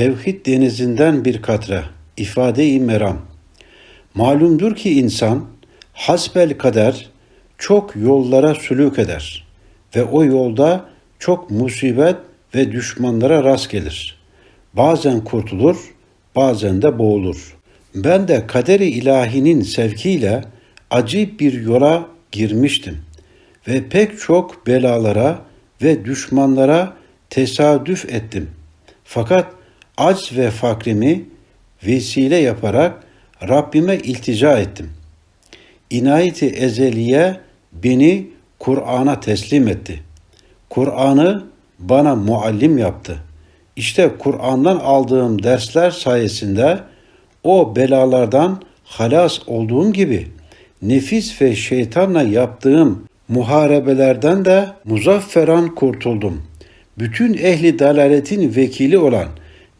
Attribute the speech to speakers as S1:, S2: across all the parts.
S1: Tevhid denizinden bir katre, ifade-i meram. Malumdur ki insan, hasbel kader, çok yollara sülük eder ve o yolda çok musibet ve düşmanlara rast gelir. Bazen kurtulur, bazen de boğulur. Ben de kaderi ilahinin sevkiyle acip bir yola girmiştim ve pek çok belalara ve düşmanlara tesadüf ettim. Fakat aç ve fakrimi vesile yaparak Rabbime iltica ettim. İnayeti ezeliye beni Kur'an'a teslim etti. Kur'an'ı bana muallim yaptı. İşte Kur'an'dan aldığım dersler sayesinde o belalardan halas olduğum gibi nefis ve şeytanla yaptığım muharebelerden de muzafferan kurtuldum. Bütün ehli dalaletin vekili olan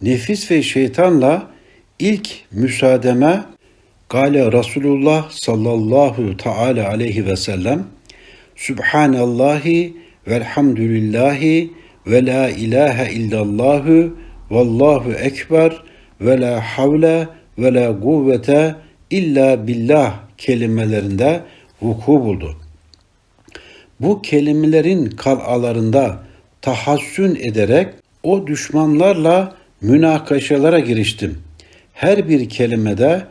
S1: nefis ve şeytanla ilk müsaademe Gale Resulullah sallallahu teala aleyhi ve sellem Sübhanallahi velhamdülillahi ve la ilahe illallahu vallahu ekber ve la havle ve la kuvvete illa billah kelimelerinde vuku buldu. Bu kelimelerin kalalarında tahassün ederek o düşmanlarla münakaşalara giriştim. Her bir kelimede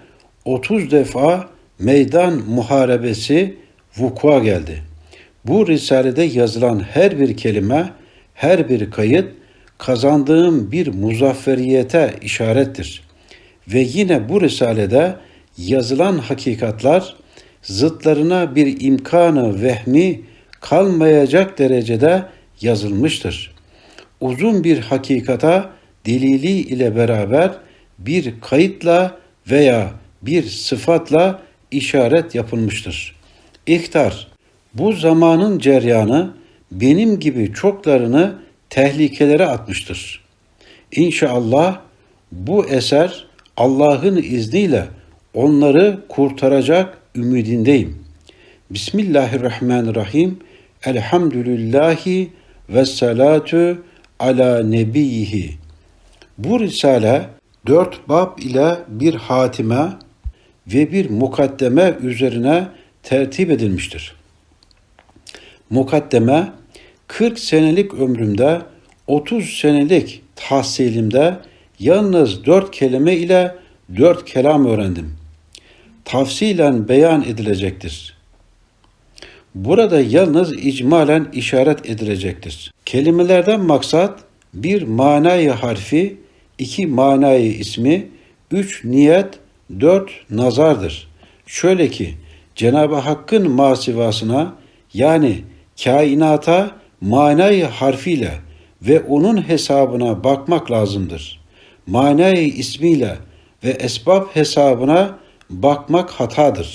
S1: 30 defa meydan muharebesi vukua geldi. Bu risalede yazılan her bir kelime, her bir kayıt kazandığım bir muzafferiyete işarettir. Ve yine bu risalede yazılan hakikatlar zıtlarına bir imkanı vehmi kalmayacak derecede yazılmıştır. Uzun bir hakikata delili ile beraber bir kayıtla veya bir sıfatla işaret yapılmıştır. İhtar, bu zamanın ceryanı benim gibi çoklarını tehlikelere atmıştır. İnşallah bu eser Allah'ın izniyle onları kurtaracak ümidindeyim. Bismillahirrahmanirrahim. Elhamdülillahi ve salatu ala nebiyhi. Bu risale dört bab ile bir hatime ve bir mukaddeme üzerine tertip edilmiştir. Mukaddeme 40 senelik ömrümde 30 senelik tahsilimde yalnız dört kelime ile dört kelam öğrendim. Tafsilen beyan edilecektir. Burada yalnız icmalen işaret edilecektir. Kelimelerden maksat bir manayı harfi, iki manayı ismi, üç niyet, dört nazardır. Şöyle ki Cenab-ı Hakk'ın masivasına yani kainata manayı harfiyle ve onun hesabına bakmak lazımdır. Manayı ismiyle ve esbab hesabına bakmak hatadır.